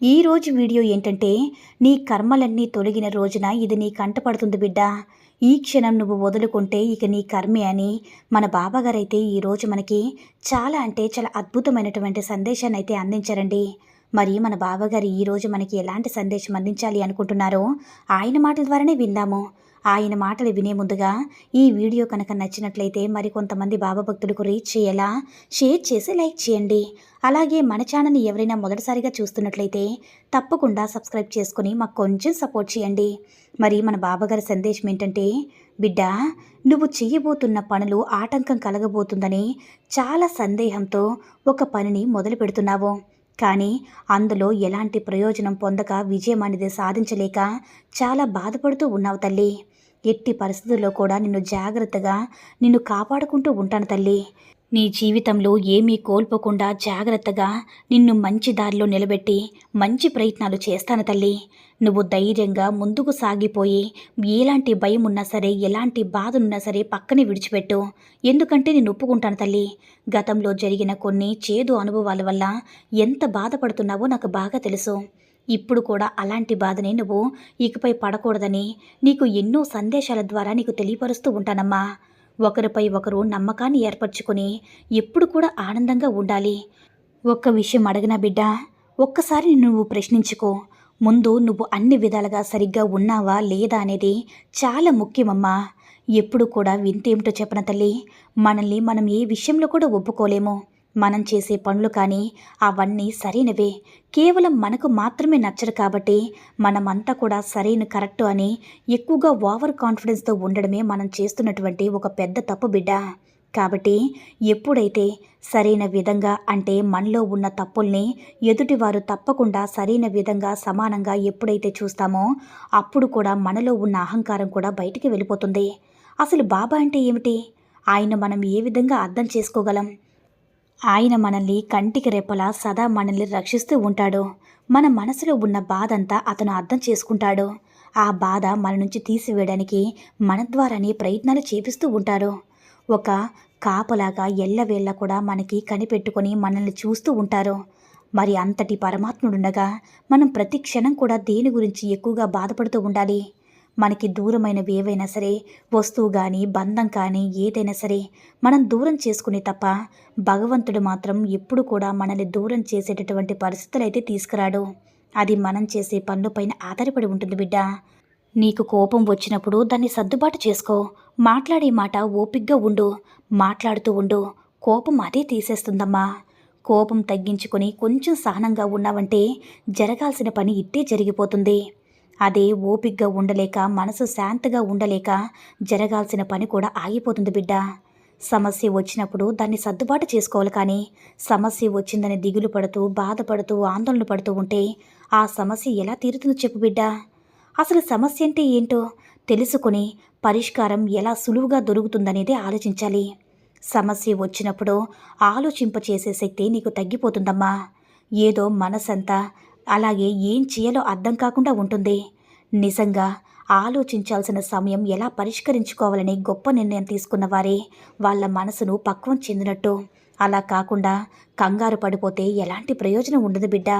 ఈరోజు వీడియో ఏంటంటే నీ కర్మలన్నీ తొలగిన రోజున ఇది నీ కంటపడుతుంది బిడ్డ. ఈ క్షణం నువ్వు వదులుకుంటే ఇక నీ కర్మే అని మన బాబాగారైతే ఈరోజు మనకి చాలా అంటే చాలా అద్భుతమైనటువంటి సందేశాన్ని అయితే అందించారండి. మరి మన బాబాగారు ఈరోజు మనకి ఎలాంటి సందేశం అందించాలి అనుకుంటున్నారో ఆయన మాటల ద్వారానే విందాము. ఆయన మాటలు వినే ముందుగా ఈ వీడియో కనుక నచ్చినట్లయితే మరి కొంతమంది బాబా భక్తులకు రీచ్ చేయేలా? షేర్ చేసి లైక్ చేయండి. అలాగే మన ఛానల్ని ఎవరైనా మొదటిసారిగా చూస్తున్నట్లయితే తప్పకుండా సబ్స్క్రైబ్ చేసుకుని మాకు కొంచెం సపోర్ట్ చేయండి. మరి మన బాబాగారి సందేశం ఏంటంటే బిడ్డ నువ్వు చేయబోతున్న పనులు ఆటంకం కలగబోతుందని చాలా సందేహంతో ఒక పనిని మొదలు పెడుతున్నావు. కానీ అందులో ఎలాంటి ప్రయోజనం పొందక విజయం అనేది సాధించలేక చాలా బాధపడుతూ ఉన్నావు తల్లి. ఎట్టి పరిస్థితుల్లో కూడా నిన్ను జాగ్రత్తగా నిన్ను కాపాడుకుంటూ ఉంటాను తల్లి. నీ జీవితంలో ఏమీ కోల్పోకుండా జాగ్రత్తగా నిన్ను మంచి దారిలో నిలబెట్టి మంచి ప్రయత్నాలు చేస్తాను తల్లి. నువ్వు ధైర్యంగా ముందుకు సాగిపోయి ఎలాంటి భయం ఉన్నా సరే ఎలాంటి బాధనున్నా సరే పక్కనే విడిచిపెట్టు. ఎందుకంటే నేను ఒప్పుకుంటాను తల్లి. గతంలో జరిగిన కొన్ని చేదు అనుభవాల వల్ల ఎంత బాధపడుతున్నావో నాకు బాగా తెలుసు. ఇప్పుడు కూడా అలాంటి బాధని నువ్వు ఇకపై పడకూడదని నీకు ఎన్నో సందేశాల ద్వారా నీకు తెలియపరుస్తూ ఉంటానమ్మా. ఒకరిపై ఒకరు నమ్మకాన్ని ఏర్పరచుకొని ఎప్పుడు కూడా ఆనందంగా ఉండాలి. ఒక్క విషయం అడగనా బిడ్డ? ఒక్కసారి నువ్వు ప్రశ్నించుకో. ముందు నువ్వు అన్ని విధాలుగా సరిగ్గా ఉన్నావా లేదా అనేది చాలా ముఖ్యమమ్మా. ఎప్పుడు కూడా వింతేమిటో చెప్పన తల్లి? మనల్ని మనం ఏ విషయంలో కూడా ఒప్పుకోలేము. మనం చేసే పనులు కానీ అవన్నీ సరైనవే. కేవలం మనకు మాత్రమే నచ్చరు కాబట్టి మనమంతా కూడా సరైన కరెక్ట్ అని ఎక్కువగా ఓవర్ కాన్ఫిడెన్స్తో ఉండడమే మనం చేస్తున్నటువంటి ఒక పెద్ద తప్పు బిడ్డ. కాబట్టి ఎప్పుడైతే సరైన విధంగా అంటే మనలో ఉన్న తప్పుల్ని ఎదుటివారు తప్పకుండా సరైన విధంగా సమానంగా ఎప్పుడైతే చూస్తామో అప్పుడు కూడా మనలో ఉన్న అహంకారం కూడా బయటికి వెళ్ళిపోతుంది. అసలు బాబా అంటే ఏమిటి? ఆయన మనం ఏ విధంగా అర్థం చేసుకోగలం? ఆయన మనల్ని కంటికి రెప్పలా సదా మనల్ని రక్షిస్తూ ఉంటాడు. మన మనసులో ఉన్న బాధంతా అతను అర్థం చేసుకుంటాడు. ఆ బాధ మన నుంచి తీసివేయడానికి మన ద్వారానే ప్రయత్నాలు చేపిస్తూ ఉంటారు ఒక కాపలాగా ఎల్లవేళ్ళ కూడా మనకి కనిపెట్టుకొని మనల్ని చూస్తూ ఉంటారు. మరి అంతటి పరమాత్ముడుండగా మనం ప్రతి క్షణం కూడా దేని గురించి ఎక్కువగా బాధపడుతూ ఉండాలి? మనకి దూరమైనవి ఏవైనా సరే వస్తువు కానీ బంధం కానీ ఏదైనా సరే మనం దూరం చేసుకునే తప్ప భగవంతుడు మాత్రం ఎప్పుడు కూడా మనల్ని దూరం చేసేటటువంటి పరిస్థితులు అయితే తీసుకురాడు. అది మనం చేసే పనులపైన ఆధారపడి ఉంటుంది బిడ్డ. నీకు కోపం వచ్చినప్పుడు దాన్ని సర్దుబాటు చేసుకో. మాట్లాడే మాట ఓపిగ్గా ఉండు. మాట్లాడుతూ ఉండు. కోపం అదే తీసేస్తుందమ్మా. కోపం తగ్గించుకొని కొంచెం సహనంగా ఉన్నావంటే జరగాల్సిన పని ఇట్టే జరిగిపోతుంది. అదే ఓపిగ్గా ఉండలేక మనసు శాంతగా ఉండలేక జరగాల్సిన పని కూడా ఆగిపోతుంది బిడ్డ. సమస్య వచ్చినప్పుడు దాన్ని సర్దుబాటు చేసుకోవాలి కానీ సమస్య వచ్చిందని దిగులు పడుతూ బాధపడుతూ ఆందోళన పడుతూ ఉంటే ఆ సమస్య ఎలా తీరుతుందో చెప్పు బిడ్డ. అసలు సమస్య అంటే ఏంటో తెలుసుకుని పరిష్కారం ఎలా సులువుగా దొరుకుతుందనేది ఆలోచించాలి. సమస్య వచ్చినప్పుడు ఆలోచింపచేసే శక్తి నీకు తగ్గిపోతుందమ్మా. ఏదో మనసంతా అలాగే ఏం చేయాలో అర్థం కాకుండా ఉంటుంది. నిజంగా ఆలోచించాల్సిన సమయం ఎలా పరిష్కరించుకోవాలని గొప్ప నిర్ణయం తీసుకున్న వారే వాళ్ళ మనసును పక్వం చెందినట్టు. అలా కాకుండా కంగారు పడిపోతే ఎలాంటి ప్రయోజనం ఉండదు బిడ్డ.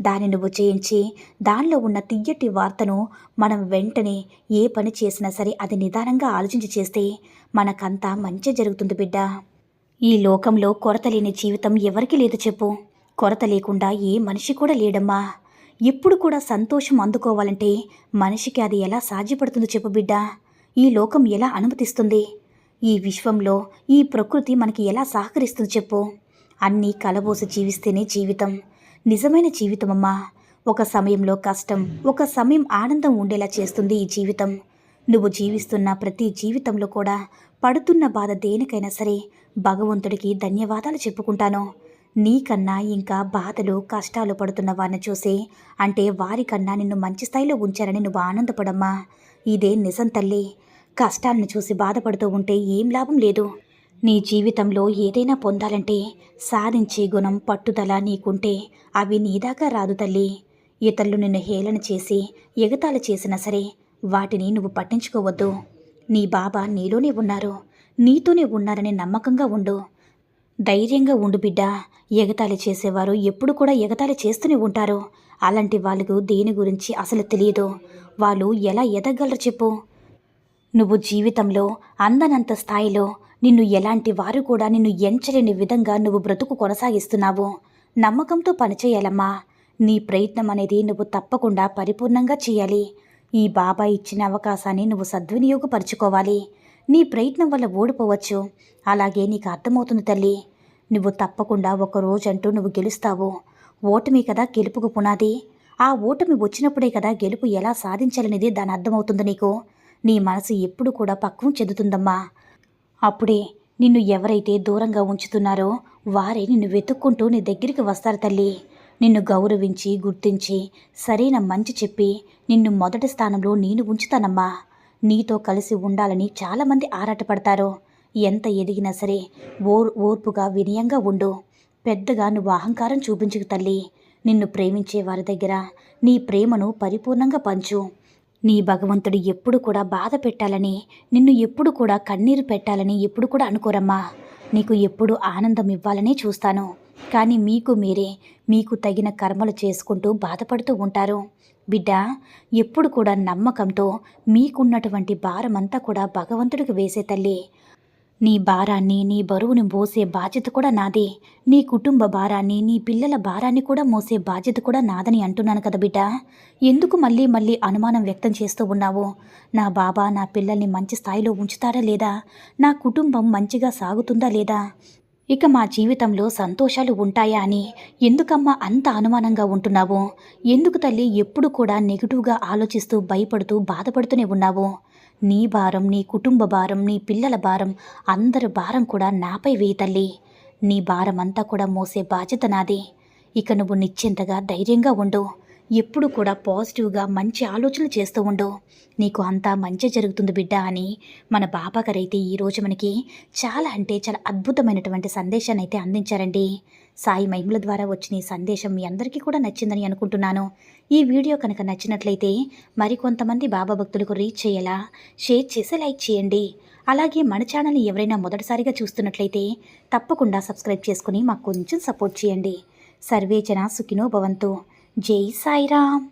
దాన్ని నువ్వు చేయించి దానిలో ఉన్న తియ్యటి వార్తను మనం వెంటనే ఏ పని చేసినా సరే అది నిదానంగా ఆలోచించి చేస్తే మనకంతా మంచి జరుగుతుంది బిడ్డ. ఈ లోకంలో కొరత లేని జీవితం ఎవరికీ లేదు చెప్పు. కొరత లేకుండా ఏ మనిషి కూడా లేడమ్మా. ఎప్పుడు కూడా సంతోషం అందుకోవాలంటే మనిషికి అది ఎలా సాధ్యపడుతుందో చెప్పు బిడ్డ. ఈ లోకం ఎలా అనుమతిస్తుంది? ఈ విశ్వంలో ఈ ప్రకృతి మనకి ఎలా సహకరిస్తుంది చెప్పు. అన్నీ కలబోసి జీవిస్తేనే జీవితం. నిజమైన జీవితమమ్మా. ఒక సమయంలో కష్టం ఒక సమయం ఆనందం ఉండేలా చేస్తుంది ఈ జీవితం. నువ్వు జీవిస్తున్న ప్రతి జీవితంలో కూడా పడుతున్న బాధ దేనికైనా సరే భగవంతుడికి ధన్యవాదాలు చెప్పుకుంటాను. నీకన్నా ఇంకా బాధలు కష్టాలు పడుతున్న వారిని చూసి అంటే వారికన్నా నిన్ను మంచి స్థాయిలో ఉంచారని నువ్వు ఆనందపడమ్మా. ఇదే నిజం తల్లి. కష్టాలను చూసి బాధపడుతూ ఉంటే ఏం లాభం లేదు. నీ జీవితంలో ఏదైనా పొందాలంటే సాధించే గుణం పట్టుదల నీకుంటే అవి నీదాకా రాదు తల్లి. ఇతరులు నిన్ను హేళన చేసి ఎగతాళి చేసినా సరే వాటిని నువ్వు పట్టించుకోవద్దు. నీ బాబా నీలోనే ఉన్నారు. నీతోనే ఉన్నారని నమ్మకంగా ఉండు. ధైర్యంగా ఉండు బిడ్డ. ఎగతాళి చేసేవారు ఎప్పుడు కూడా ఎగతాళి చేస్తూనే ఉంటారు. అలాంటి వాళ్ళకు దేని గురించి అసలు తెలియదు వాళ్ళు ఎలా ఎదగలరు చెప్పు. నువ్వు జీవితంలో అందనంత స్థాయిలో నిన్ను ఎలాంటి వారు కూడా నిన్ను ఎంచలేని విధంగా నువ్వు బ్రతుకు కొనసాగిస్తున్నావు. నమ్మకంతో పనిచేయాలమ్మా నీ ప్రయత్నం అనేది నువ్వు తప్పకుండా పరిపూర్ణంగా చేయాలి. ఈ బాబా ఇచ్చిన అవకాశాన్ని నువ్వు సద్వినియోగపరుచుకోవాలి. నీ ప్రయత్నం వల్ల ఓడిపోవచ్చు. అలాగే నీకు అర్థమవుతుంది తల్లి. నువ్వు తప్పకుండా ఒక రోజంటూ నువ్వు గెలుస్తావు. ఓటమి కదా గెలుపుకు పునాది. ఆ ఓటమి వచ్చినప్పుడే కదా గెలుపు ఎలా సాధించాలనేది దాని అర్థమవుతుంది నీకు. నీ మనసు ఎప్పుడు కూడా పక్వం చెందుతుందమ్మా. అప్పుడే నిన్ను ఎవరైతే దూరంగా ఉంచుతున్నారో వారే నిన్ను వెతుక్కుంటూ నీ దగ్గరికి వస్తారు తల్లి. నిన్ను గౌరవించి గుర్తించి సరైన మంచి చెప్పి నిన్ను మొదటి స్థానంలో నేను ఉంచుతానమ్మా. నీతో కలిసి ఉండాలని చాలామంది ఆరాటపడతారు. ఎంత ఎదిగినా సరే ఓర్ ఓర్పుగా వినయంగా ఉండు. పెద్దగా నువ్వు అహంకారం చూపించుకు తల్లి. నిన్ను ప్రేమించే వారి దగ్గర నీ ప్రేమను పరిపూర్ణంగా పంచు. నీ భగవంతుడు ఎప్పుడు కూడా బాధ పెట్టాలని నిన్ను ఎప్పుడు కూడా కన్నీరు పెట్టాలని ఎప్పుడు కూడా అనుకోరమ్మా. నీకు ఎప్పుడు ఆనందం ఇవ్వాలనే చూస్తాను. కానీ మీకు మీరే మీకు తగిన కర్మలు చేసుకుంటూ బాధపడుతూ ఉంటారు. బిడ్డ ఎప్పుడు కూడా నమ్మకంతో మీకున్నటువంటి భారమంతా కూడా భగవంతుడికి వేసే తల్లి. నీ భారాన్ని నీ బరువుని మోసే బాధ్యత కూడా నాదే. నీ కుటుంబ భారాన్ని నీ పిల్లల భారాన్ని కూడా మోసే బాధ్యత కూడా నాదని అంటున్నాను కదా బిడ్డ. ఎందుకు మళ్ళీ మళ్ళీ అనుమానం వ్యక్తం చేస్తూ ఉన్నావు? నా బాబా నా పిల్లల్ని మంచి స్థాయిలో ఉంచుతాడా లేదా? నా కుటుంబం మంచిగా సాగుతుందా లేదా? ఇక మా జీవితంలో సంతోషాలు ఉంటాయా అని ఎందుకమ్మా అంత అనుమానంగా ఉంటున్నావు? ఎందుకు తల్లి ఎప్పుడు కూడా నెగిటివ్గా ఆలోచిస్తూ భయపడుతూ బాధపడుతూనే ఉన్నావు? నీ భారం నీ కుటుంబ భారం నీ పిల్లల భారం అందరి భారం కూడా నాపై వేయి తల్లి. నీ భారం అంతా కూడా మోసే బాధ్యత నాది. ఇక నువ్వు నిశ్చింతగా ధైర్యంగా ఉండు. ఎప్పుడు కూడా పాజిటివ్గా మంచి ఆలోచనలు చేస్తూ ఉండు. నీకు అంతా మంచి జరుగుతుంది బిడ్డ అని మన బాబాగారైతే ఈరోజు మనకి చాలా అంటే చాలా అద్భుతమైనటువంటి సందేశాన్ని అయితే అందించారండి. సాయి మహిమల ద్వారా వచ్చిన ఈ సందేశం మీ అందరికీ కూడా నచ్చిందని అనుకుంటున్నాను. ఈ వీడియో కనుక నచ్చినట్లయితే మరికొంతమంది బాబా భక్తులకు రీచ్ చేయేలా షేర్ చేసి లైక్ చేయండి. అలాగే మన ఛానల్ని ఎవరైనా మొదటిసారిగా చూస్తున్నట్లయితే తప్పకుండా సబ్స్క్రైబ్ చేసుకుని మాకు కొంచెం సపోర్ట్ చేయండి. సర్వేచన సుఖినో భవంతు. జై సాయిరామ్